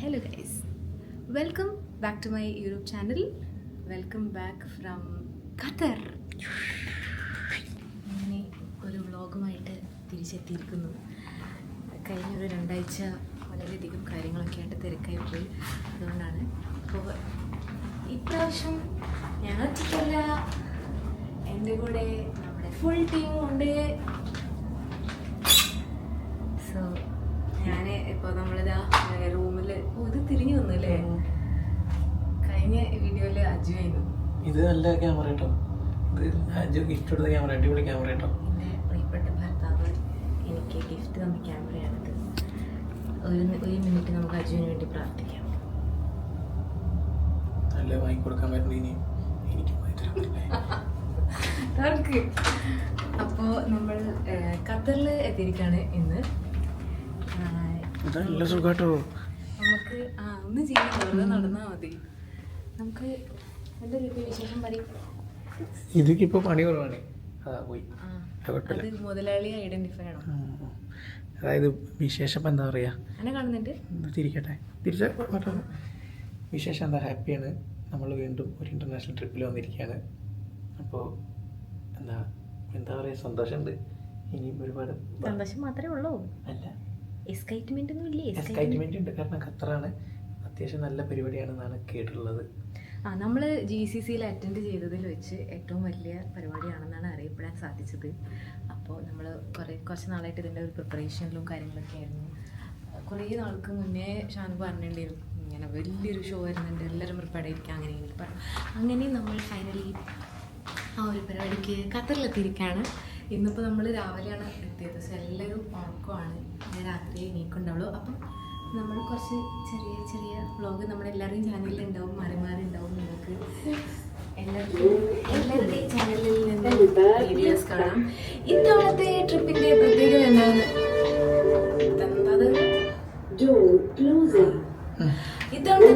Hello guys welcome back to my YouTube channel welcome back from Qatar അങ്ങനെ ഒരു വ്ളോഗുമായിട്ട് തിരിച്ചെത്തിയിരിക്കുന്നു കഴിഞ്ഞ ഒരു രണ്ടാഴ്ച വളരെയധികം കാര്യങ്ങളൊക്കെ ആയിട്ട് തിരക്കായി പോയി അതുകൊണ്ടാണ് അപ്പോൾ ഇപ്രാവശ്യം ഞാൻ ഒറ്റയ്ക്കല്ല എൻ്റെ കൂടെ നമ്മുടെ ഫുൾ ടീം ഉണ്ട് തിരിഞ്ഞു വന്നു അല്ലേ കഴിഞ്ഞ വീഡിയോയില് ആയിരുന്നു ഇത് നല്ല ക്യാമറ കേട്ടോ ഇത് അജു ഗിഫ്റ്റ് കൊടുത്ത ക്യാമറ അടിപൊളി ക്യാമറ കേട്ടോ പ്രിയപ്പെട്ട ഭർത്താവ് എനിക്ക് ഗിഫ്റ്റ് തന്ന ക്യാമറയാണിത് ഒരു ഒരു മിനിറ്റ് നമുക്ക് അജുവിന് വേണ്ടി പ്രാർത്ഥിക്കാം നല്ല വാങ്ങി കൊടുക്കാൻ പറ്റുന്ന ഇനി എനിക്ക് അപ്പോൾ നമ്മൾ ഖത്തറിൽ എത്തിയിരിക്കുകയാണ് ഇന്ന് നല്ല സുഖാട്ടോ നമുക്ക് ആ ഒന്ന് ചെയ്യും വെറുതെ നടന്നാൽ മതി നമുക്ക് എന്തൊരു വിശേഷം പറയും ഇതിക്കിപ്പോൾ പണി കുറവാണ് അതാ പോയി അത് മുതലാളി ഐഡന്റിഫൈ ആണ് അതായത് വിശേഷം എന്താ പറയുക അങ്ങനെ കാണുന്നുണ്ട് തിരിക്കട്ടെ തിരിച്ച വിശേഷം എന്താ ഹാപ്പിയാണ് നമ്മൾ വീണ്ടും ഒരു ഇന്റർനാഷണൽ ട്രിപ്പിൽ വന്നിരിക്കുകയാണ് അപ്പോൾ എന്താ എന്താ പറയുക സന്തോഷമുണ്ട് ഇനിയും ഒരുപാട് സന്തോഷം മാത്രമേ ഉള്ളൂ അല്ല എക്സൈറ്റ്മെന്റ് ഒന്നും ഇല്ലേ എക്സൈറ്റ്മെന്റ് ഉണ്ട് കാരണം ഖത്തറാണ് അത്യാവശ്യം നല്ല പരിപാടിയാണെന്നാണ് കേട്ടിട്ടുള്ളത് ആ നമ്മൾ ജി സി സിയിൽ അറ്റൻഡ് ചെയ്തതിൽ വെച്ച് ഏറ്റവും വലിയ പരിപാടിയാണെന്നാണ് അറിയപ്പെടാൻ സാധിച്ചത് അപ്പോൾ നമ്മൾ കുറേ കുറച്ച് നാളായിട്ട് ഇതിൻ്റെ ഒരു പ്രിപ്പറേഷനിലും കാര്യങ്ങളൊക്കെ ആയിരുന്നു കുറേ നാൾക്ക് മുന്നേ ഷാൻ പറഞ്ഞിട്ടുണ്ടായിരുന്നു ഇങ്ങനെ വലിയൊരു ഷോ വരുന്നുണ്ട് എല്ലാവരും പരിപാടി ആയിരിക്കും അങ്ങനെ പറഞ്ഞു അങ്ങനെ നമ്മൾ ഫൈനലി ആ ഒരു പരിപാടിക്ക് ഖത്തറിലെത്തിയിരിക്കുകയാണ് ഇന്നിപ്പോൾ നമ്മൾ രാവിലെയാണ് എത്തിയത് സോ എല്ലാവരും ഉറക്കമാണ് ഞാൻ രാത്രി എണീക്കുണ്ടാവുള്ളൂ അപ്പം നമ്മൾ കുറച്ച് ചെറിയ ചെറിയ വ്ളോഗ് നമ്മുടെ എല്ലാവരുടെയും ചാനലിലുണ്ടാവും മാറി മാറി ഉണ്ടാവും നിങ്ങൾക്ക് എല്ലാവരുടെയും എല്ലാവരുടെയും ചാനലിൽ നിന്ന് വീഡിയോസ് കാണാം ഇത്തവണത്തെ ട്രിപ്പിൻ്റെ പ്രത്യേകത എന്താണ് ഇത്തവണത്തെ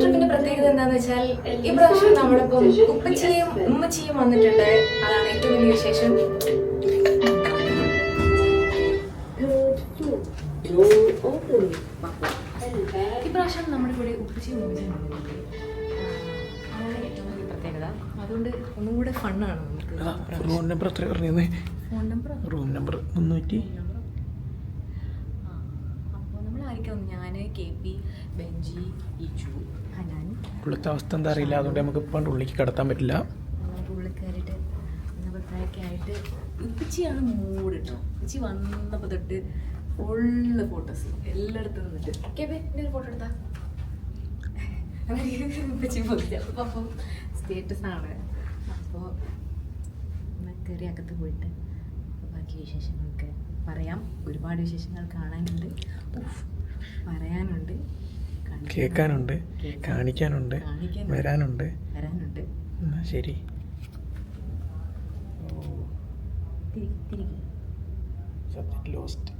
ട്രിപ്പിന്റെ പ്രത്യേകത എന്താന്ന് വെച്ചാൽ ഇപ്രാവശ്യം നമ്മളിപ്പോ ഉപ്പച്ചിയും ഉമ്മച്ചിയും വന്നിട്ടുണ്ട് അതാണ് ഏറ്റവും വലിയ വിശേഷം റൂം നമ്പർ എത്ര പറഞ്ഞേ നമ്പർ റൂം നമ്പർ മുന്നൂറ്റി ഞാൻ അവസ്ഥ എന്താ അറിയില്ല അതുകൊണ്ട് നമുക്ക് ഇപ്പം ഉള്ളിലേക്ക് കടത്താൻ പറ്റില്ല പുള്ളിക്കാരിട്ട് അഭിപ്രായമൊക്കെ ആയിട്ട് മൂഡ് വന്നപ്പോൾ ഫോട്ടോസ് എല്ലായിടത്തും ഫോട്ടോ എടുത്താ ഉപ്പച്ചി പൊളിച്ച അപ്പോൾ കയറി അകത്ത് പോയിട്ട് ബാക്കി വിശേഷങ്ങളൊക്കെ പറയാം ഒരുപാട് വിശേഷങ്ങൾ കാണാനുണ്ട് പറയാനുണ്ട് കേൾക്കാനുണ്ട് കാണിക്കാനുണ്ട് വരാനുണ്ട് വരാനുണ്ട് ശരി ലോസ്റ്റ്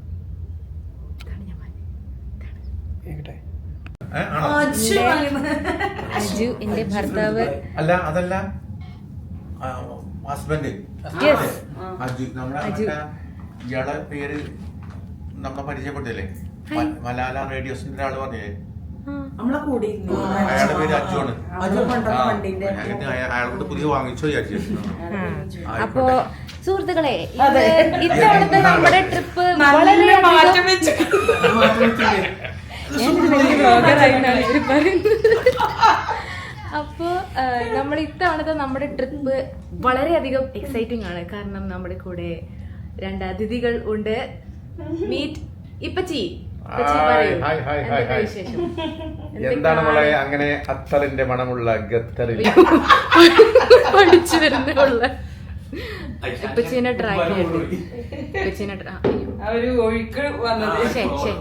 അജു എന്റെ ഭർത്താവ് അല്ല അതല്ല ഹസ്ബൻഡ് അജു നമ്മളെ ഇയാളെ പേര് നമ്മളെ പരിചയപ്പെട്ടില്ലേ മലാല റേഡിയോസിന്റെ ആള് പറഞ്ഞേ അയാളുടെ പേര് അജുവാണ് അയാളോട് പുതിയ വാങ്ങിച്ചോ വിചാരിച്ചു അപ്പോ സുഹൃത്തുക്കളെ ഇത്തവണത്തെ നമ്മുടെ ട്രിപ്പ് വളരെ മാറ്റം വെച്ചു അപ്പോ നമ്മൾ ഇത്തവണത്തെ നമ്മുടെ ട്രിപ്പ് വളരെയധികം എക്സൈറ്റിംഗ് ആണ് കാരണം നമ്മുടെ കൂടെ രണ്ട് അതിഥികൾ ഉണ്ട് മീറ്റ് ഇപ്പച്ചി എന്താണ് മോളെ അങ്ങനെ അത്തറിന്റെ മണമുള്ള ഗത്തറിൽ പഠിച്ചു വരുന്നുള്ള ഇപ്പച്ചീനെ ട്രാക്ക് ചെയ്യട്ടെ ഇപ്പച്ചീനെ ഒരു ഒഴുക്ക് വന്നത് ശരി ശരി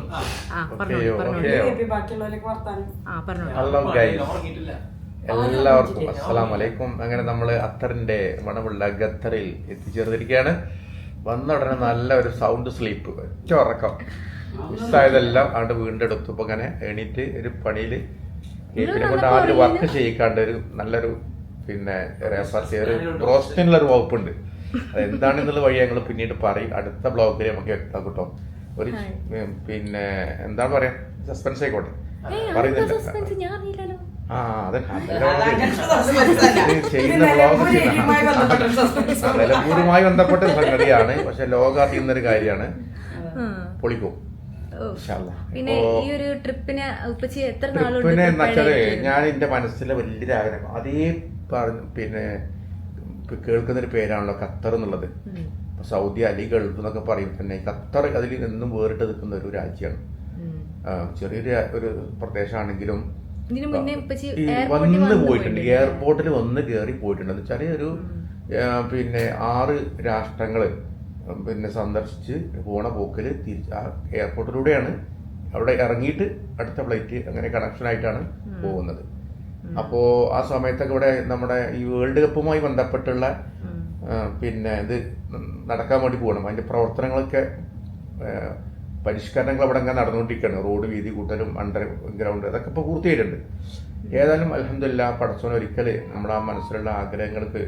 ആ പറഞ്ഞോളൂ പറഞ്ഞോളൂ ആ പറഞ്ഞോളൂ എല്ലാവർക്കും അസ്സാം വലൈക്കും അങ്ങനെ നമ്മൾ അത്തറിന്റെ മണമുള്ള ഖത്തറിൽ എത്തിച്ചേർന്നിരിക്കുകയാണ് വന്ന ഉടനെ നല്ല ഒരു സൗണ്ട് സ്ലീപ്പ് ഒറ്റ ഉറക്കം മിസ്സായതെല്ലാം അവിടെ വീണ്ടെടുത്തു ഇപ്പൊ അങ്ങനെ എണീറ്റ് ഒരു പണിയിൽ പിന്നെ കൊണ്ട് ആദ്യം വർക്ക് ചെയ്യിക്കാണ്ട് ഒരു നല്ലൊരു പിന്നെ ഒരു റോസ്റ്റിനുള്ള ഒരു വകുപ്പുണ്ട് അതെന്താണെന്നുള്ള വഴി ഞങ്ങൾ പിന്നീട് പറയും അടുത്ത ബ്ലോഗിൽ നമുക്ക് വ്യക്തമാക്കും കേട്ടോ ഒരു പിന്നെ എന്താണ് പറയാ സസ്പെൻസ് ആയിക്കോട്ടെ പറയുന്നില്ല ആ ബ്ലോഗ് ബന്ധപ്പെട്ട സംഗതിയാണ് പക്ഷെ ലോക അറിയുന്നൊരു കാര്യമാണ് പൊളിക്കും പിന്നെ ഈ ഒരു ഞാൻ എന്റെ മനസ്സിലെ വലിയൊരു ആഗ്രഹം അതേ പിന്നെ കേൾക്കുന്നൊരു പേരാണല്ലോ ഖത്തർ എന്നുള്ളത് സൗദി അലി ഗൾഫ് എന്നൊക്കെ പറയും തന്നെ ഖത്തർ അതിൽ നിന്നും വേറിട്ട് നിൽക്കുന്ന ഒരു രാജ്യമാണ് ചെറിയൊരു ഒരു പ്രദേശമാണെങ്കിലും വന്ന് പോയിട്ടുണ്ട് എയർപോർട്ടിൽ വന്ന് കയറി പോയിട്ടുണ്ട് എന്ന് വെച്ചാൽ ഒരു പിന്നെ ആറ് രാഷ്ട്രങ്ങള് പിന്നെ സന്ദർശിച്ച് പോണ പോക്കില് തിരിച്ച് ആ എയർപോർട്ടിലൂടെയാണ് അവിടെ ഇറങ്ങിയിട്ട് അടുത്ത ഫ്ലൈറ്റ് അങ്ങനെ കണക്ഷൻ ആയിട്ടാണ് പോകുന്നത് അപ്പോ ആ സമയത്തൊക്കെ ഇവിടെ നമ്മുടെ ഈ വേൾഡ് കപ്പുമായി ബന്ധപ്പെട്ടുള്ള പിന്നെ ഇത് നടക്കാൻ വേണ്ടി പോകണം അതിന്റെ പ്രവർത്തനങ്ങളൊക്കെ പരിഷ്കരണങ്ങൾ അവിടെ അങ്ങനെ നടന്നുകൊണ്ടിരിക്കുകയാണ് റോഡ് വീതി കൂട്ടലും അണ്ടർ ഗ്രൗണ്ട് അതൊക്കെ ഇപ്പോൾ പൂർത്തിയായിട്ടുണ്ട് ഏതായാലും അലഹമില്ല പടച്ചോൻ ഒരിക്കൽ നമ്മുടെ ആ മനസ്സിലുള്ള ആഗ്രഹങ്ങൾക്ക്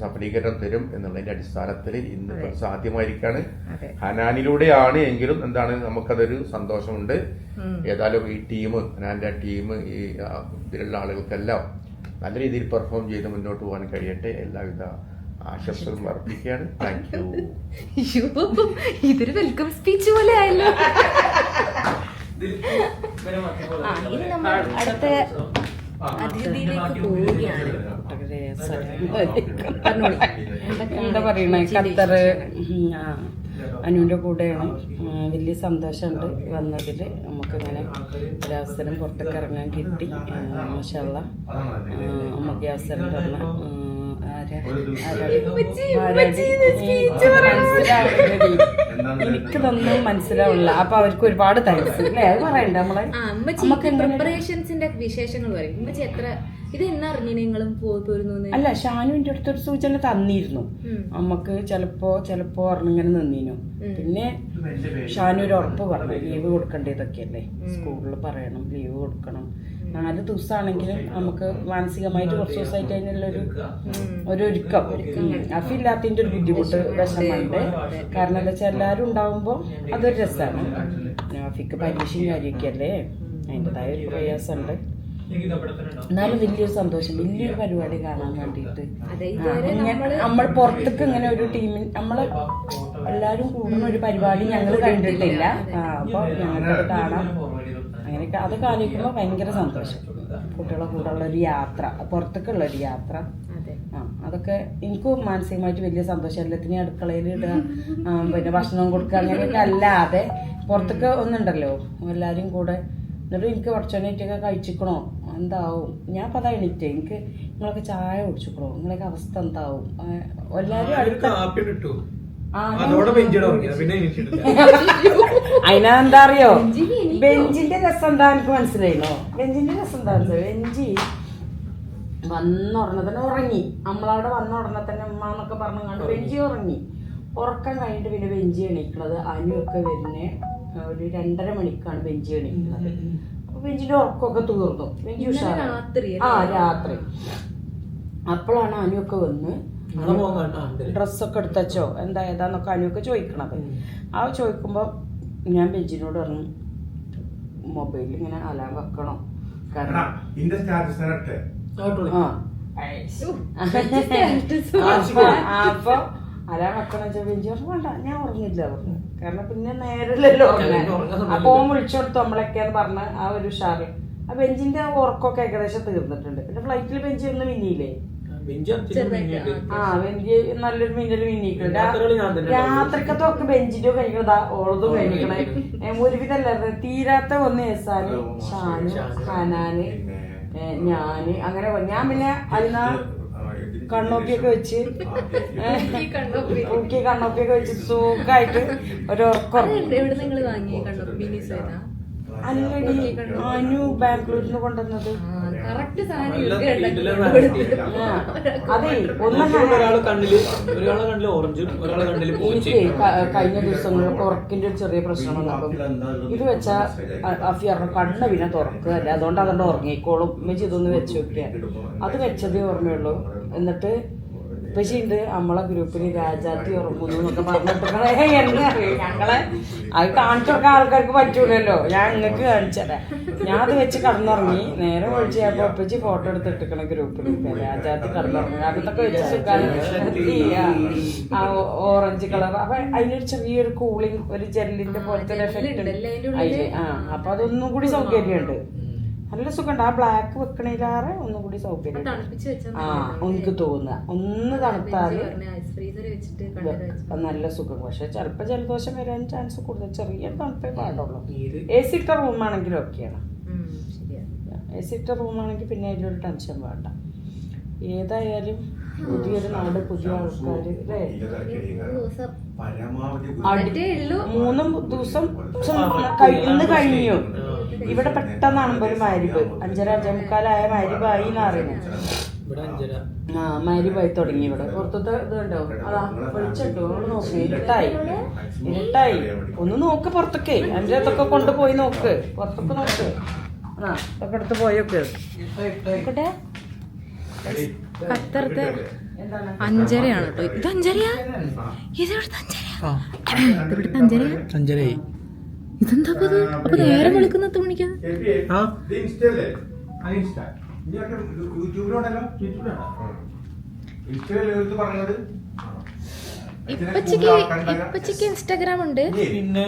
സഫലീകരണം തരും എന്നുള്ളതിന്റെ അടിസ്ഥാനത്തിൽ ഇന്ന് സാധ്യമായിരിക്കാണ് ഹനാനിലൂടെയാണ് എങ്കിലും എന്താണ് നമുക്കതൊരു സന്തോഷമുണ്ട് ഏതായാലും ഈ ടീം ഹനാന്റെ ടീം ഈ ഇതിലുള്ള ആളുകൾക്കെല്ലാം നല്ല രീതിയിൽ പെർഫോം ചെയ്ത് മുന്നോട്ട് പോകാൻ കഴിയട്ടെ എല്ലാവിധ ആശംസകൾ അർപ്പിക്കുകയാണ് താങ്ക് യു ഇതൊരു വെൽക്കം സ്പീച്ച് പോലെ ആയല്ലോ ഇനി അടുത്ത അതിഥിയിലേക്ക് പോവുകയാണ് എന്താ പറയണേ ഖത്തർ അനുവിൻ്റെ കൂടെയാണ് വലിയ സന്തോഷമുണ്ട് വന്നതിൽ നമുക്കിങ്ങനെ ഒരവസരം പുറത്തേക്ക് ഇറങ്ങാൻ കിട്ടി മഷാള്ള നമുക്ക് ഈ അവസരം തന്ന എനിക്ക് തന്നും മനസ്സിലാവില്ല അപ്പൊ അവർക്ക് ഒരുപാട് താങ്ക്സ് അല്ലേ അത് പറയണ്ട നമ്മളെ പ്രിപ്പറേഷൻസിന്റെ വിശേഷങ്ങൾ പറയും എത്ര ഇത് എന്നറിഞ്ഞു അല്ല ഷാനു എന്റെ അടുത്തൊരു സൂചന തന്നിരുന്നു നമുക്ക് ചെലപ്പോ ചെലപ്പോ ഇങ്ങനെ നിന്നിനു പിന്നെ ഷാനു ഒരു ഉറപ്പ് പറഞ്ഞു ലീവ് കൊടുക്കേണ്ട ഇതൊക്കെയല്ലേ സ്കൂളിൽ പറയണം ലീവ് കൊടുക്കണം നാല് ദിവസമാണെങ്കിലും നമുക്ക് മാനസികമായിട്ട് കുറച്ച് ദിവസമായിട്ട് അതിനുള്ളൊരു ഒരു ഒരുക്കം അഫില്ലാത്തതിൻ്റെ ഒരു ബുദ്ധിമുട്ട് വിഷമമുണ്ട് കാരണം എന്താ വെച്ചാൽ എല്ലാവരും ഉണ്ടാവുമ്പോൾ അതൊരു രസമാണ് അഫിക്ക് പരീക്ഷയും കാര്യമൊക്കെ അല്ലേ അതിൻ്റെതായ ഒരു പ്രയാസമുണ്ട് എന്നാലും വലിയൊരു സന്തോഷം വലിയൊരു പരിപാടി കാണാൻ വേണ്ടിയിട്ട് നമ്മൾ പുറത്തേക്ക് ഇങ്ങനെ ഒരു ടീമിൽ നമ്മൾ എല്ലാവരും കൂടുന്ന ഒരു പരിപാടി ഞങ്ങൾ കണ്ടിട്ടില്ല അപ്പോൾ ഞങ്ങൾക്ക് കാണാം ഒക്കെ അതൊക്കെ ആലോചിക്കുമ്പോൾ ഭയങ്കര സന്തോഷം കുട്ടികളെ കൂടെയുള്ള ഒരു യാത്ര പുറത്തേക്കുള്ള ഒരു യാത്ര ആ അതൊക്കെ എനിക്കും മാനസികമായിട്ട് വലിയ സന്തോഷം എല്ലാത്തിനും അടുക്കളയിൽ ഇടുക പിന്നെ ഭക്ഷണം കൊടുക്കുക അങ്ങനെയൊക്കെ അല്ലാതെ പുറത്തൊക്കെ ഒന്നുണ്ടല്ലോ എല്ലാവരും കൂടെ എന്നിട്ട് എനിക്ക് കുറച്ചൊന്നേറ്റൊക്കെ കഴിച്ചിക്കണോ എന്താവും ഞാൻ അതാണ് എണീറ്റ് എനിക്ക് നിങ്ങളൊക്കെ ചായ കുടിച്ചിക്കണോ നിങ്ങളൊക്കെ അവസ്ഥ എന്താവും എല്ലാവരും അടുത്ത അതിനെന്താ അറിയോ ബെഞ്ചിന്റെ രസം എന്താ എനിക്ക് മനസ്സിലായിരുന്നോ ബെഞ്ചിന്റെ രസം എന്താ ബെഞ്ചി വന്നുടനെ തന്നെ ഉറങ്ങി നമ്മളവിടെ വന്ന ഉടനെ തന്നെ അമ്മ എന്നൊക്കെ പറഞ്ഞു കണ്ട് ബെഞ്ചി ഉറങ്ങി ഉറക്കം കഴിഞ്ഞിട്ട് പിന്നെ ബെഞ്ചി എണീക്കണത് അനുവൊക്കെ വരുന്ന ഒരു രണ്ടര മണിക്കാണ് ബെഞ്ചി എണീക്കുന്നത് ബെഞ്ചിന്റെ ഉറക്കമൊക്കെ തീർന്നു ബെഞ്ചി ആ രാത്രി അപ്പോഴാണ് അനുവൊക്കെ വന്ന് ഡ്രസ്സൊക്കെ എടുത്തച്ചോ എന്താ ഏതാന്നൊക്കെ അനിയൊക്കെ ചോദിക്കണത് ആ ചോദിക്കുമ്പോൾ ഞാൻ ബെഞ്ചിനോട് പറഞ്ഞു മൊബൈലിൽ ഇങ്ങനെ അലാം വെക്കണം കാരണം അപ്പൊ അലാം വെക്കണ ബെഞ്ചി പറഞ്ഞു വേണ്ട ഞാൻ ഉറങ്ങില്ല പറഞ്ഞു കാരണം പിന്നെ നേരില്ലല്ലോ അപ്പൊ ഓൻ വിളിച്ചെടുത്തു നമ്മളൊക്കെയാന്ന് പറഞ്ഞ ആ ഒരു ഉഷാറ് ആ ബെഞ്ചിന്റെ ഉറക്കൊക്കെ ഏകദേശം തീർന്നിട്ടുണ്ട് പിന്നെ ഫ്ലൈറ്റിൽ ബെഞ്ചിന്ന് ഒന്ന് ആ നല്ലൊരു മിന്നൽ മിന്നിട്ടുണ്ട് രാത്രിക്കത്തെ ഒക്കെ ബെഞ്ചിന്റെ കഴിക്കണതാ ഓളതും കഴിക്കണേ ഒരുവിധല്ല തീരാത്ത ഒന്ന് എസാന് ഷാന് ഹനാന് ഞാന് അങ്ങനെ ഞാൻ പിന്നെ അതിനാ കണ്ണോക്കിയൊക്കെ വെച്ച് ഊക്കി കണ്ണോക്കിയൊക്കെ വെച്ച് സൂക്കായിട്ട് ഒരു അല്ലടി അനു ബാംഗ്ലൂരിൽ നിന്ന് കൊണ്ടുവന്നത് കഴിഞ്ഞ ദിവസങ്ങളിൽ ഉറക്കിന്റെ ഒരു ചെറിയ പ്രശ്നം വന്നപ്പം ഇത് വെച്ചാൽ അഫിയറിന് കണ്ണ് പിന്നെ തുറക്കുകയല്ല അതുകൊണ്ട് അതുകൊണ്ട് ഉറങ്ങിക്കോളും ഇമ്മ ചെയ്തൊന്ന് വെച്ചു നോക്കിയാൽ അത് വെച്ചതേ ഓർമ്മയുള്ളൂ എന്നിട്ട് പക്ഷെ ഉണ്ട് നമ്മളെ ഗ്രൂപ്പിൽ രാജാത്തി ഉറങ്ങുന്നു എന്നൊക്കെ പറഞ്ഞിട്ടേ ഞങ്ങളെ അത് കാണിച്ചൊക്കെ ആൾക്കാർക്ക് പറ്റൂലല്ലോ ഞാൻ നിങ്ങൾക്ക് കാണിച്ചതരാം ഞാൻ അത് വെച്ച് കടന്നിറങ്ങി നേരെ ഒഴിച്ച് ഞാൻ ഒപ്പിച്ച് ഫോട്ടോ എടുക്കണ ഗ്രൂപ്പിൽ രാജാത്തി കടന്നിറങ്ങി അതൊക്കെ വെച്ച് ആ ഓറഞ്ച് കളർ അപ്പൊ അതിനൊരു ചെറിയൊരു കൂളിംഗ് ഒരു ജെല്ലിന്റെ പോലത്തെ എഫക്റ്റ് ഉണ്ട് ആ അപ്പൊ അതൊന്നും കൂടി സൗകര്യമുണ്ട് നല്ല സുഖമുണ്ട് ആ ബ്ലാക്ക് വെക്കണേലാറ് ഒന്നും കൂടി സൗകര്യം ആ എനിക്ക് തോന്നുക ഒന്ന് തണുത്താൽ നല്ല സുഖം പക്ഷെ ചിലപ്പോ ജലദോഷം വരാൻ ചാൻസ് കൂടുതൽ ചെറിയ തണുപ്പേ പാടുള്ളൂ എ സി ഇട്ട റൂമാണെങ്കിലും ഒക്കെയാണ് എ സി ഇട്ട റൂമാണെങ്കിൽ പിന്നെ അതിലൊരു ടെൻഷൻ വേണ്ട ഏതായാലും പുതിയൊരു നാട് പുതിയ ആൾക്കാര് മൂന്നും ദിവസം ഇന്ന് കഴിഞ്ഞു ഇവിടെ പെട്ടെന്നാണ് ഒരു മാരിബ് അഞ്ചര അഞ്ചേമുക്കാലായ മാരിബായി എന്ന് അറിയുന്നു ആ മാരിബായി തുടങ്ങി ഇവിടെ പുറത്തത്തെ ഇത് കണ്ടോ അതാ വെളിച്ചോ നോക്കി ഇരുട്ടായി ഇരുട്ടായി ഒന്ന് നോക്ക് പുറത്തൊക്കെ അഞ്ചര കൊണ്ടുപോയി നോക്ക് പുറത്തൊക്കെ നോക്ക് ആ അതൊക്കെ എടുത്ത് പോയൊക്കെ പത്തരത്തെ അഞ്ചരയാണ് കേട്ടോ ഇത് അഞ്ചരയാ ഇത് അഞ്ചരയാ അഞ്ചരയാ അഞ്ചരയായി ഇതെന്താ അപ്പൊ നേരം വിളിക്കുന്ന എത്ര മണിക്കാണ് ഇപ്പച്ചക്ക് ഇപ്പച്ചക്ക് ഇൻസ്റ്റാഗ്രാം ഉണ്ട് പിന്നെ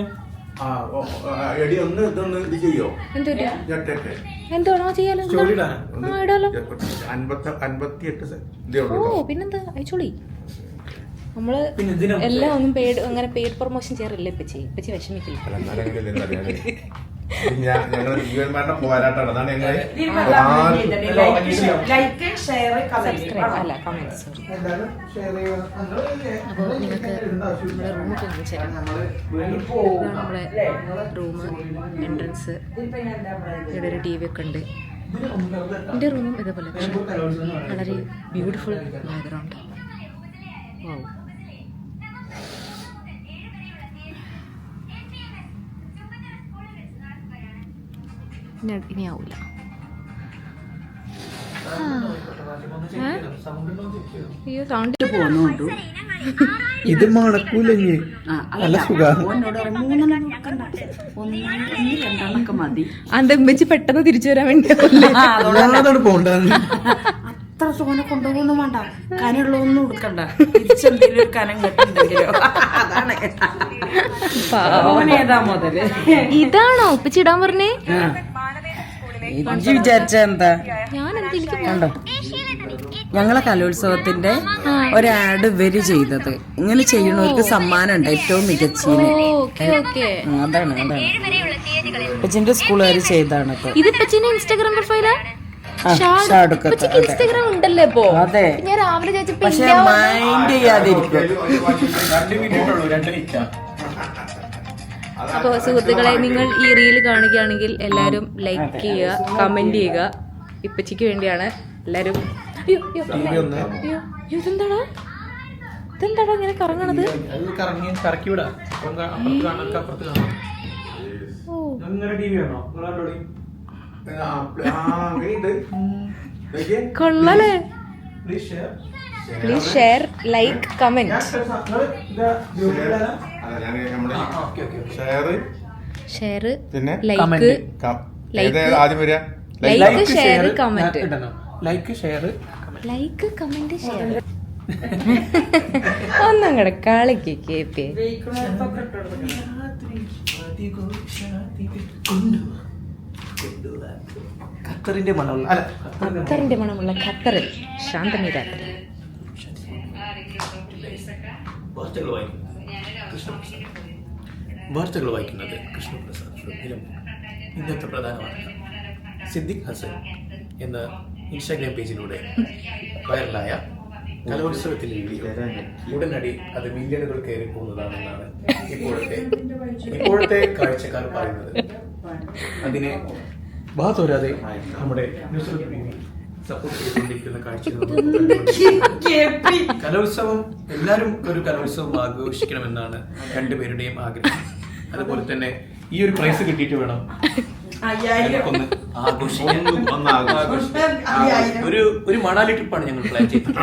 എന്താണോ ചെയ്യാലോ ആ ഇടാലോ പിന്നെന്താ അയച്ചോളി നമ്മള് എല്ലാം ഒന്നും പേഡ് അങ്ങനെ പെയ്ഡ് പ്രൊമോഷൻ ചെയ്യാറില്ല ഇപ്പച്ചി ഇപ്പച്ചി വിഷമിക്കില്ല ഞങ്ങൾ അതാണ് റൂമ് നമ്മളെ റൂം എൻട്രൻസ് ഇവിടെ ഒരു ടി വി ഒക്കെ ഉണ്ട് എൻ്റെ റൂമും ഇതേപോലെ വളരെ ബ്യൂട്ടിഫുൾ ബാക്ക്ഗ്രൗണ്ട് ഓ ഇനി ഇനി ഇത് മണക്കൂലഞ്ഞ് പെട്ടെന്ന് തിരിച്ചു വരാൻ വേണ്ടി അത്ര സുഖനെ കൊണ്ടുപോകുന്നു വേണ്ട കനുള്ളൊന്നും കൊടുക്കണ്ട തിരിച്ചെന്തെങ്കിലും കനം കെട്ടുണ്ടെങ്കിലോ അതാണ് ഇതാണോ ഉപ്പിച്ചിടാൻ പറഞ്ഞേ എന്താ കണ്ടോ ഞങ്ങളെ കലോത്സവത്തിന്റെ ഒരു ആഡ് ഇവര് ചെയ്തത് ഇങ്ങനെ ചെയ്യണവർക്ക് സമ്മാനം ഉണ്ട് ഏറ്റവും മികച്ച അതാണ് അതാണ് ഇപ്പച്ചിന്റെ സ്കൂളുകാർ ചെയ്താണ് ഇത് ഇൻസ്റ്റാഗ്രാം പ്രൊഫൈലാ ഇൻസ്റ്റാഗ്രാം ഉണ്ടല്ലേ ഇപ്പോ അതെ ഞാൻ രാവിലെ പക്ഷെ മൈൻഡ് ചെയ്യാതിരിക്കും അപ്പോൾ സുഹൃത്തുക്കളെ നിങ്ങൾ ഈ റീൽ കാണുകയാണെങ്കിൽ എല്ലാവരും ലൈക്ക് ചെയ്യുക കമന്റ് ചെയ്യുക ഇപ്പച്ചിക്ക് വേണ്ടിയാണ് എല്ലാവരും ഇതെന്താടാ ഇതെന്താടാ ഇങ്ങനെ കറങ്ങണത് കൊള്ളലേ please share like comment share പിന്നെ ലൈക്ക് ആദ്യം like share comment like share like comment share ഒന്നും കൂടെ കളിക്ക് ഖത്തറിന്റെ മണമുള്ള അല്ല ഖത്തറിന്റെ മണമുള്ള ഖത്തറിൽ ശാന്തമി രാത്രി കൃഷ്ണപ്രസാദ് വാർത്തകൾ വായിക്കുന്നത് കൃഷ്ണപ്രസാദ് ശ്രദ്ധയിലും ഇന്നത്തെ പ്രധാന വാർത്ത സിദ്ദിഖ് ഹസൻ എന്ന ഇൻസ്റ്റാഗ്രാം പേജിലൂടെ വൈറലായ കലോത്സവത്തിൽ വീഡിയോ ഉടനടി അത് മില്യണുകൾ കയറി പോകുന്നതാണെന്നാണ് ഇപ്പോഴത്തെ ഇപ്പോഴത്തെ കാഴ്ചക്കാർ പറയുന്നത് അതിനെ നമ്മുടെ ന്യൂസ് നമ്മുടെ സപ്പോർട്ട് ചെയ്തുകൊണ്ടിരിക്കുന്ന കാഴ്ച കലോത്സവം എല്ലാവരും ഒരു കലോത്സവം ആഘോഷിക്കണമെന്നാണ് രണ്ടുപേരുടെയും ആഗ്രഹം അതുപോലെ തന്നെ ഈ ഒരു പ്രൈസ് കിട്ടിയിട്ട് വേണം ഒന്ന് ആഘോഷിക്കാൻ ഒരു ഒരു മണാലി ട്രിപ്പാണ് ഞങ്ങൾ പ്ലാൻ ചെയ്തത്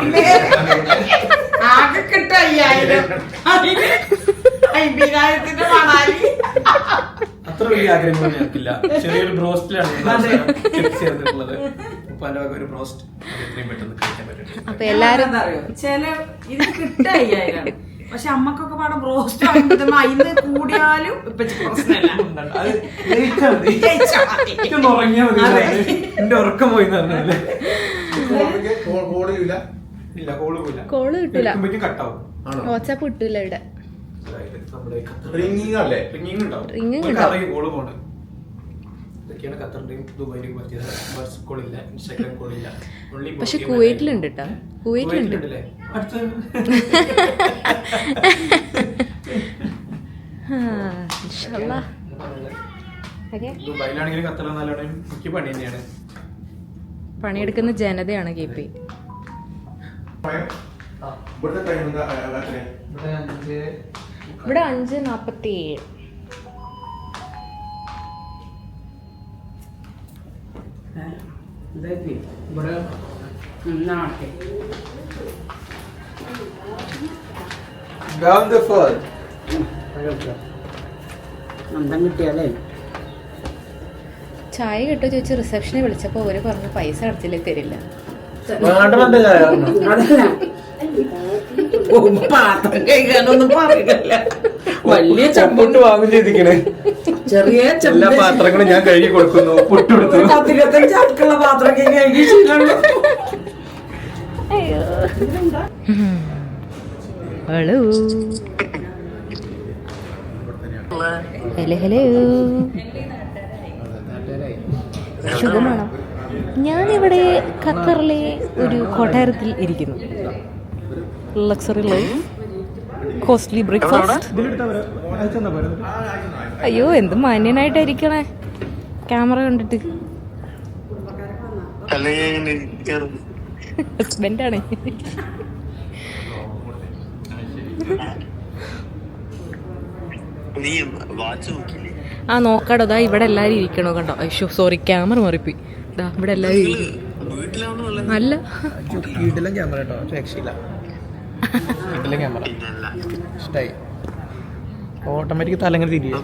അത്ര വലിയ ആഗ്രഹങ്ങളൊന്നും ഞങ്ങൾക്കില്ല ചെറിയൊരു ബ്രോസ്റ്റിലാണ് ചേർന്നിട്ടുള്ളത് പല ഒരു ബ്രോസ്റ്റ് എത്രയും പെട്ടെന്ന് കഴിക്കാൻ പറ്റും അപ്പൊ എല്ലാരും ചില ഇത് കിട്ട പക്ഷെ അമ്മക്കൊക്കെ പാടെ ബ്രോസ്റ്റ് അയിന്ന് കൂടിയാലും ഇപ്പൊ പ്രശ്നമില്ല എന്റെ ഉറക്കം പോയി കോള് കിട്ടില്ല വാട്സാപ്പ് കിട്ടൂല ഇവിടെ റിംഗിങ് അല്ലേ റിംഗിങ് ഉണ്ടാവും റിംഗിങ് ഉണ്ടാവും ഇതൊക്കെയാണ് ഖത്തറിന്റെയും ദുബായിന്റെയും പറ്റിയത് വാട്സപ്പ് കോൾ ഇല്ല ഇൻസ്റ്റാഗ്രാം കോൾ ഇല്ല പക്ഷെ കുവൈറ്റിലുണ്ട് കുവൈറ്റിലുണ്ട് ദുബായിലാണെങ്കിലും ഖത്തറിൽ നല്ലോണം മുഖ്യ പണി തന്നെയാണ് പണിയെടുക്കുന്ന ജനതയാണ് കെ പി ഇവിടെ അഞ്ച് നാപ്പത്തി ഏഴ് ഇതാക്കി ഇവിടെ നിന്നാട്ടെ ചായ കിട്ടോ ചോദിച്ചു റിസപ്ഷനിൽ വിളിച്ചപ്പോൾ അവര് പറഞ്ഞു പൈസ അടച്ചില്ല തരില്ല പാത്രം കഴിക്കാനൊന്നും പറയില്ല വലിയ ചമ്പിട്ട് വാങ്ങും ചെയ്തിരിക്കണേ ചെറിയ എല്ലാ പാത്രങ്ങളും ഞാൻ കഴുകി കൊടുക്കുന്നു പൊട്ടുകൊടുത്തു അടുക്കള പാത്രം ഹലോ ഹലോ ഹലോ സുഖമാണോ ഞാനിവിടെ ഖത്തറിലെ ഒരു കൊട്ടാരത്തിൽ ഇരിക്കുന്നു ലക്സറി ലൈഫ് കോസ്റ്റ്ലി ബ്രേക്ക്ഫാസ്റ്റ് അയ്യോ എന്ത് മാന്യനായിട്ടായിരിക്കണേ ക്യാമറ കണ്ടിട്ട് ഹസ്ബൻഡാണ് ആ നോക്കാടോ ദാ ഇവിടെ എല്ലാരും ഇരിക്കണോ കണ്ടോ അയ്യോ സോറി ക്യാമറ മറിപ്പി ദാ ഇവിടെ എല്ലാരും അല്ല വീട്ടിലെല്ലാം ക്യാമറ കേട്ടോ രക്ഷയില്ല വീട്ടിലെ ക്യാമറ ഇഷ്ടായി ഓട്ടോമാറ്റിക് തലങ്ങൾ തിരികെ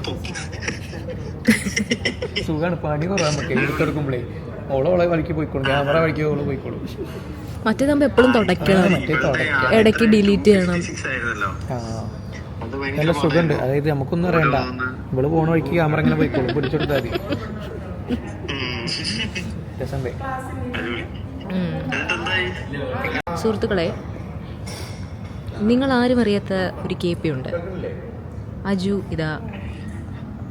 സുഖമാണ് പണി കുറവാ നമുക്ക് എടുക്കുമ്പോഴേ ഓളെ ഓളെ വഴിക്ക് പോയിക്കോളും ക്യാമറ വഴിക്ക് ഓള് പോയിക്കോളും മറ്റേതാകുമ്പോ എപ്പോഴും തുടക്കണം ഇടയ്ക്ക് ഡിലീറ്റ് ചെയ്യണം നല്ല സുഖമുണ്ട് അതായത് നമുക്കൊന്നും അറിയണ്ട ഇവള് പോണ വഴിക്ക് ക്യാമറ ഇങ്ങനെ പോയിക്കോളും പിടിച്ചെടുത്താൽ മതി രസം സുഹൃത്തുക്കളെ നിങ്ങൾ ആരും അറിയാത്ത ഒരു ഉണ്ട് അജു ഇതാ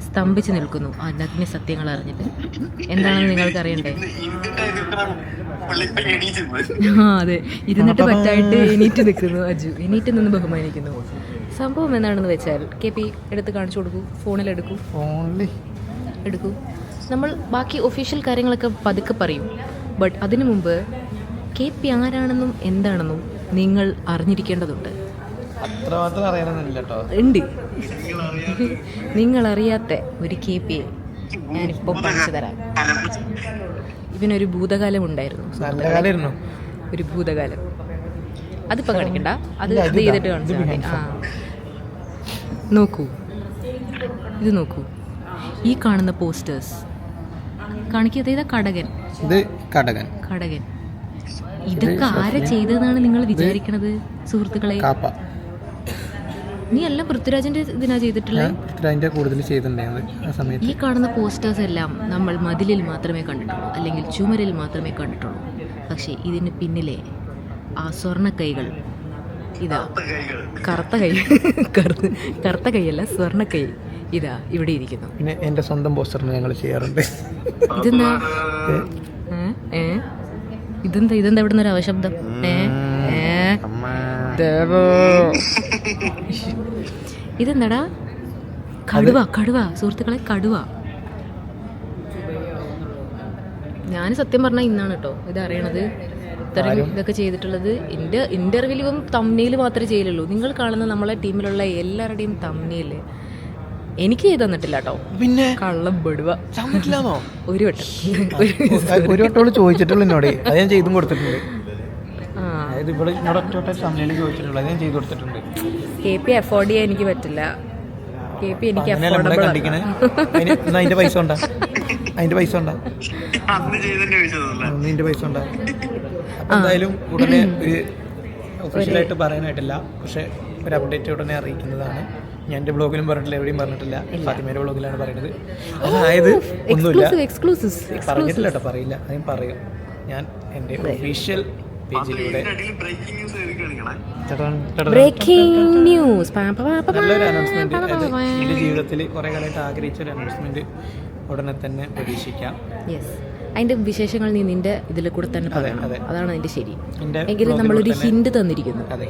സ്തംഭിച്ചു നിൽക്കുന്നു ആ നഗ്ന സത്യങ്ങൾ അറിഞ്ഞിട്ട് എന്താണെന്ന് നിങ്ങൾക്ക് അറിയണ്ടേ ആ അതെ ഇരുന്നിട്ട് പറ്റായിട്ട് എണീറ്റ് നിൽക്കുന്നു അജു എണീറ്റ് നിന്ന് ബഹുമാനിക്കുന്നു സംഭവം എന്താണെന്ന് വെച്ചാൽ കെ പി എടുത്ത് കാണിച്ചു കൊടുക്കൂ ഫോണിൽ എടുക്കൂ ഫോണിൽ എടുക്കൂ നമ്മൾ ബാക്കി ഒഫീഷ്യൽ കാര്യങ്ങളൊക്കെ പതുക്കെ പറയും ബട്ട് അതിനു മുമ്പ് കെ പി ആരാണെന്നും എന്താണെന്നും നിങ്ങൾ അറിഞ്ഞിരിക്കേണ്ടതുണ്ട് ഉണ്ട് നിങ്ങൾ അറിയാത്ത ഒരു കെ പി എ ഞാനിപ്പോൾ പഠിച്ചു തരാം ഇവനൊരു ഭൂതകാലം ഉണ്ടായിരുന്നു ഒരു ഭൂതകാലം അതിപ്പോൾ കാണിക്കണ്ട അത് ഇത് ചെയ്തിട്ട് കാണിച്ചാൽ ആ നോക്കൂ ഇത് നോക്കൂ ഈ കാണുന്ന പോസ്റ്റേഴ്സ് കാണിക്കുക കടകൻ കടകൻ കടകൻ ഇതൊക്കെ ആരെ ചെയ്തതെന്നാണ് നിങ്ങൾ വിചാരിക്കണത് സുഹൃത്തുക്കളെ കാപ്പ നീ എല്ലാം പൃഥ്വിരാജിന്റെ ഇതിനാ ചെയ്തിട്ടുള്ളത് പൃഥ്വിരാജിന്റെ കൂടുതൽ ചെയ്തിട്ടുണ്ടായിരുന്നത് ആ സമയത്ത് ഈ കാണുന്ന പോസ്റ്റേഴ്സ് എല്ലാം നമ്മൾ മതിലിൽ മാത്രമേ കണ്ടിട്ടുള്ളൂ അല്ലെങ്കിൽ ചുമരിൽ മാത്രമേ കണ്ടിട്ടുള്ളൂ പക്ഷേ ഇതിന് പിന്നിലെ ആ സ്വർണ്ണ കൈകൾ ഇതാ കറുത്ത കൈ കറുത്ത കറുത്ത കൈയല്ല സ്വർണ്ണ കൈ ഇതാ ഇവിടെ ഇരിക്കുന്നു പിന്നെ എൻ്റെ സ്വന്തം പോസ്റ്ററിന് ഞങ്ങൾ ചെയ്യാറുണ്ട് ഇതെന്നാ ഏ ഇതെന്താ ഇതെന്താ ഇവിടുന്ന് ഒരു അവശബ്ദം ഇതെന്താടാ കടുവ കടുവ സുഹൃത്തുക്കളെ കടുവ ഞാൻ സത്യം പറഞ്ഞാൽ ഇന്നാണ് കേട്ടോ ഇത് അറിയണത് ഇത്രയും ഇതൊക്കെ ചെയ്തിട്ടുള്ളത് എൻ്റെ തമ്മിൽ മാത്രമേ ചെയ്യലുള്ളൂ നിങ്ങൾ കാണുന്ന നമ്മളെ ടീമിലുള്ള എല്ലാവരുടെയും തമ്മിൽ എനിക്ക് ചെയ്ത് തന്നിട്ടില്ല കേട്ടോ പിന്നെ കള്ളം പെടുവ ഒരു വട്ടം ഒരു വട്ടം ചോദിച്ചിട്ടുള്ളൂ അത് ഞാൻ ചെയ്തും കൊടുത്തിട്ടുണ്ട് ഞാൻ ചെയ്തു കൊടുത്തിട്ടുണ്ട് അഫോർഡ് ചെയ്യാൻ എനിക്ക് പറ്റില്ല കെ എനിക്ക് അതിന്റെ പൈസ പൈസ ഉണ്ടാ നിന്റെ ഉണ്ടാ എന്തായാലും ഉടനെ ഒരു ഒഫീഷ്യലായിട്ട് പറയാനായിട്ടില്ല പക്ഷെ ഒരു അപ്ഡേറ്റ് ഉടനെ അറിയിക്കുന്നതാണ് ഞാൻ എൻ്റെ ബ്ലോഗിലും പറഞ്ഞിട്ടില്ല എവിടെയും പറഞ്ഞിട്ടില്ല ഫാത്തിമയുടെ ബ്ലോഗിലാണ് പറയുന്നത് അതായത് oh, ഒന്നുമില്ല പറഞ്ഞിട്ടില്ല കേട്ടോ പറയില്ല അതും പറയും ഞാൻ എൻ്റെ ഒഫീഷ്യൽ പേജിലൂടെ ബ്രേക്കിംഗ് ന്യൂസ് നല്ലൊരു ജീവിതത്തിൽ കുറെ കാലമായിട്ട് ആഗ്രഹിച്ച ഒരു അനൗൺസ്മെന്റ് ഉടനെ തന്നെ പ്രതീക്ഷിക്കാം അതിന്റെ വിശേഷങ്ങൾ നീ നിന്റെ ഇതിൽ കൂടെ തന്നെ പറയണം അതാണ് അതിന്റെ ശരി എങ്കിലും നമ്മളൊരു ഹിന്റ് തന്നിരിക്കുന്നു അതെ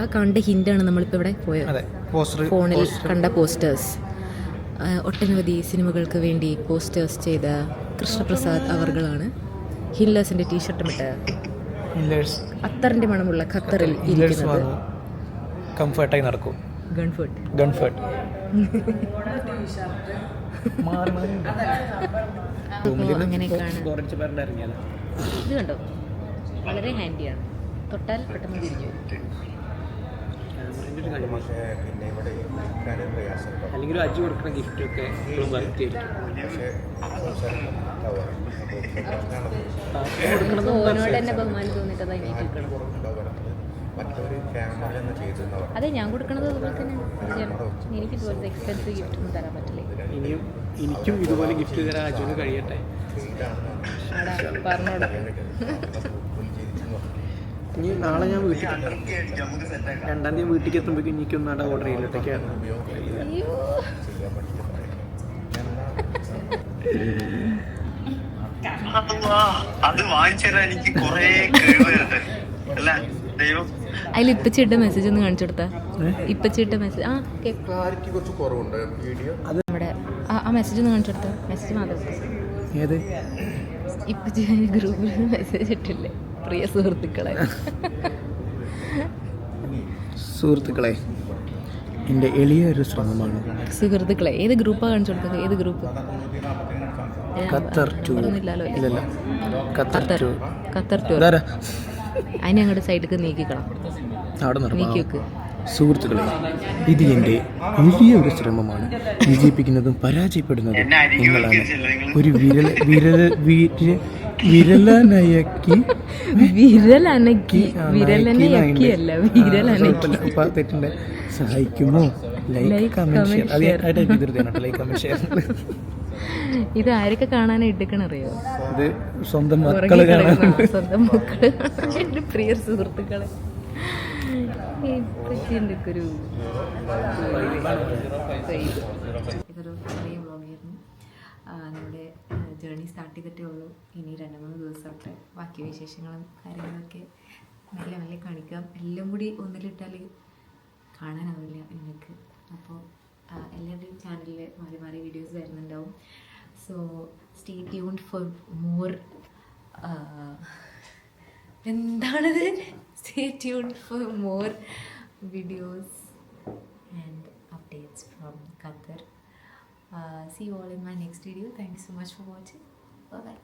ആ കണ്ട ഹിന്റ് ആണ് നമ്മളിപ്പോ ഇവിടെ പോയത് ഫോണിൽ കണ്ട പോസ്റ്റേഴ്സ് ഒട്ടനവധി സിനിമകൾക്ക് വേണ്ടി പോസ്റ്റേഴ്സ് ചെയ്ത കൃഷ്ണപ്രസാദ് അവർകളാണ് ഹില്ലേഴ്സിന്റെ ടീഷർട്ടും ഇട്ട് അത്തറിന്റെ മണമുള്ള ഖത്തറിൽ ഇരിക്കുന്നത് കംഫർട്ടായി നടക്കും ഗൺഫേർട്ട് ഗൺഫേർട്ട് ഇത് കണ്ടോ വളരെ ഹാൻഡിയാണ് തൊട്ടാൽ പെട്ടെന്ന് തിരിഞ്ഞു അല്ലെങ്കിൽ അജി കൊടുക്കുന്ന ഗിഫ്റ്റ് ഒക്കെ കൊടുക്കണത് ഓനോട് തന്നെ ബഹുമാനം തോന്നിയിട്ട് അതായി നീട്ടിക്കണം അതെ ഞാൻ കൊടുക്കണത് അതുപോലെ തന്നെ എനിക്ക് ഇതുപോലത്തെ എക്സ്പെൻസീവ് ഗിഫ്റ്റ് ഒന്നും തരാൻ പറ്റില്ല ഇനിയും എനിക്കും ഇതുപോലെ ഗിഫ്റ്റ് തരാൻ അജുവിന് കഴിയട്ടെ ഇനി നാളെ ഞാൻ വീട്ടിൽ രണ്ടാം തീയതി വീട്ടിലേക്ക് എത്തുമ്പോഴേക്കും എനിക്കൊന്നും അവിടെ ഓർഡർ ചെയ്യലൊട്ടൊക്കെയാണ് അത് വാങ്ങിച്ചു തരാൻ എനിക്ക് കുറേ കഴിവുണ്ട് അല്ല ദൈവം അതിൽ ഇപ്പച്ചിട്ട മെസ്സേജ് ഒന്ന് കാണിച്ചു കൊടുത്താ ഇപ്പച്ചിട്ട മെസ്സേജ് ആ നമ്മുടെ ആ മെസ്സേജ് ഒന്ന് കാണിച്ചു കൊടുത്താ മെസ്സേജ് മാത്രം ഇപ്പച്ചി ഗ്രൂപ്പിൽ മെസ്സേജ് ഇട്ടില്ലേ പ്രിയ സുഹൃത്തുക്കളെ സുഹൃത്തുക്കളെ എൻ്റെ എളിയ ഒരു ശ്രമമാണ് സുഹൃത്തുക്കളെ ഏത് ഗ്രൂപ്പാണ് കാണിച്ചു കൊടുത്തത് ഏത് ഗ്രൂപ്പ് ഖത്തർ ടു ഇല്ലല്ലോ ഖത്തർ ടു ഖത്തർ ടു അതിനെ അങ്ങോട്ട് സൈഡിലേക്ക് നീക്കിക്കണം നീക്കി വെക്ക് സുഹൃത്തുക്കളെ ഇത് എൻ്റെ വലിയ ഒരു ശ്രമമാണ് വിജയിപ്പിക്കുന്നതും പരാജയപ്പെടുന്നതും നിങ്ങളാണ് ഒരു വിരൽ വിരൽ വിരലനയക്കി വിരലനക്കി വിരലനയക്കിയല്ല വിരലനക്കി തെറ്റിൻ്റെ സഹായിക്കുമോ ലൈക്ക് കമൻറ്റ് ഷെയർ അത് ലൈക്ക് കമൻറ്റ് ഷെയർ ഇത് ആരൊക്കെ കാണാനാണ് എടുക്കണറിയോ ഇത് സ്വന്തം മക്കള് സ്വന്തം മക്കള് എന്റെ പ്രിയ സുഹൃത്തുക്കളെ ഒരു ഇതൊരു ചെറിയ വ്ളോഗായിരുന്നു നമ്മുടെ ജേർണി സ്റ്റാർട്ട് ചെയ്തിട്ടേ ഉള്ളൂ ഇനി രണ്ട് മൂന്ന് ദിവസമൊക്കെ ബാക്കി വിശേഷങ്ങളും കാര്യങ്ങളൊക്കെ നല്ല നല്ല കാണിക്കാം എല്ലാം കൂടി ഒന്നിലിട്ടാൽ കാണാനാവില്ല നിങ്ങൾക്ക് അപ്പോൾ എല്ലാവരുടെയും ചാനലിൽ മാറി മാറി വീഡിയോസ് വരുന്നുണ്ടാവും So stay tuned for more. Uh, stay tuned for more videos and updates from Qatar. Uh, see you all in my next video. Thank you so much for watching. Bye bye.